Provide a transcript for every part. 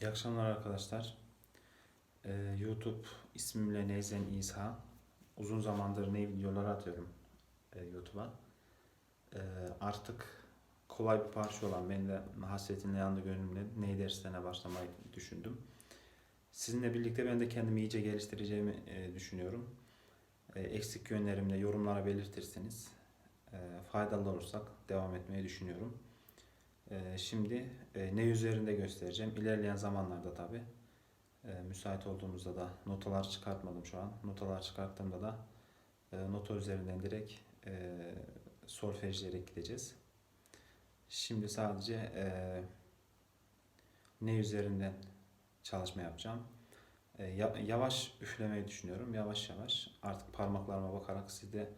İyi akşamlar arkadaşlar. Ee, YouTube ismimle Neyzen İsa. Uzun zamandır ney videoları atıyorum e, YouTube'a. Ee, artık kolay bir parça olan ben de hasretinle yandı gönlümle ney derslerine başlamayı düşündüm. Sizinle birlikte ben de kendimi iyice geliştireceğimi e, düşünüyorum. E, eksik yönlerimde yorumlara belirtirseniz e, faydalı olursak devam etmeyi düşünüyorum. Ee, Şimdi e, ne üzerinde göstereceğim. İlerleyen zamanlarda tabi müsait olduğumuzda da notalar çıkartmadım şu an. Notalar çıkarttığımda da e, nota üzerinden direkt e, solfejlere gideceğiz. Şimdi sadece e, ne üzerinden çalışma yapacağım. E, ya- Yavaş üflemeyi düşünüyorum. Yavaş yavaş artık parmaklarıma bakarak siz de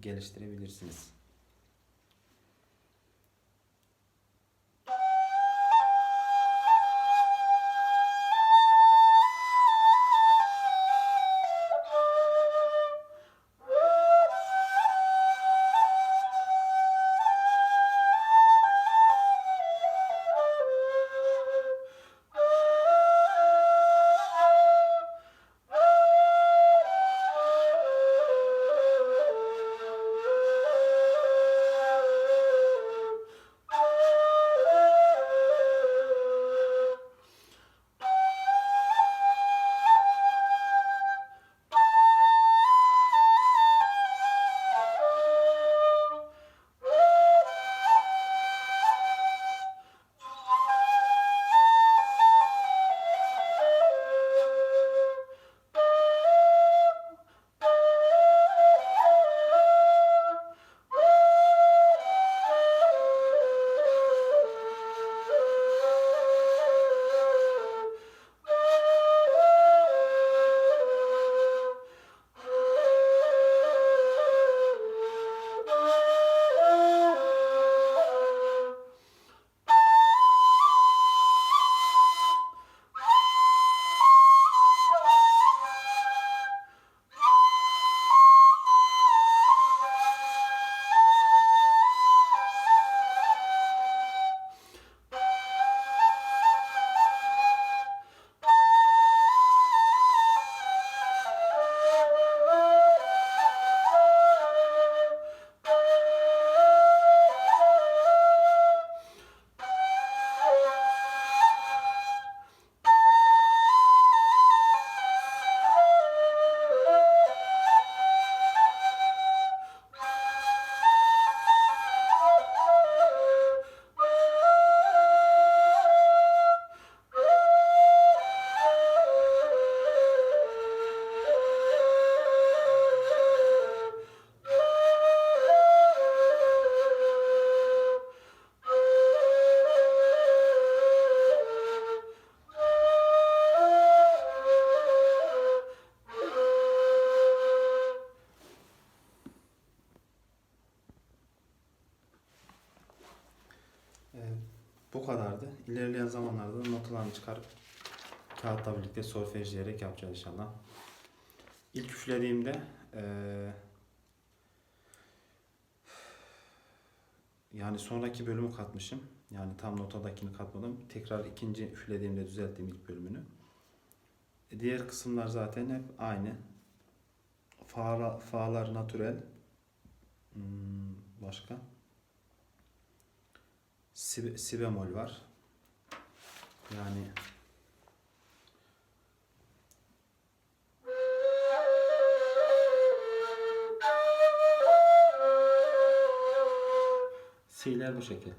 geliştirebilirsiniz. Bu kadardı. İlerleyen zamanlarda da notalarını çıkarıp kağıtla birlikte solfejleyerek yapacağız inşallah. İlk üflediğimde eee, yani sonraki bölümü katmışım. Yani tam notadakini katmadım. Tekrar ikinci üflediğimde düzelttim ilk bölümünü. E, Diğer kısımlar zaten hep aynı. Fa, fa'lar natürel. Hmm, başka? Si, si bemol var. Yani si'ler bu şekil.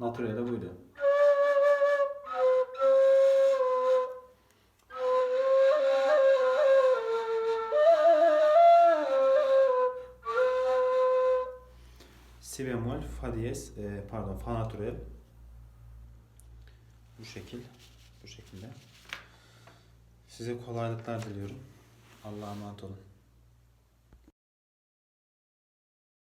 Natürelde buydu. Si bemol, fa diyez, e, pardon, fa natürel. Bu şekil, bu şekilde. Size kolaylıklar diliyorum. Allah'a emanet olun.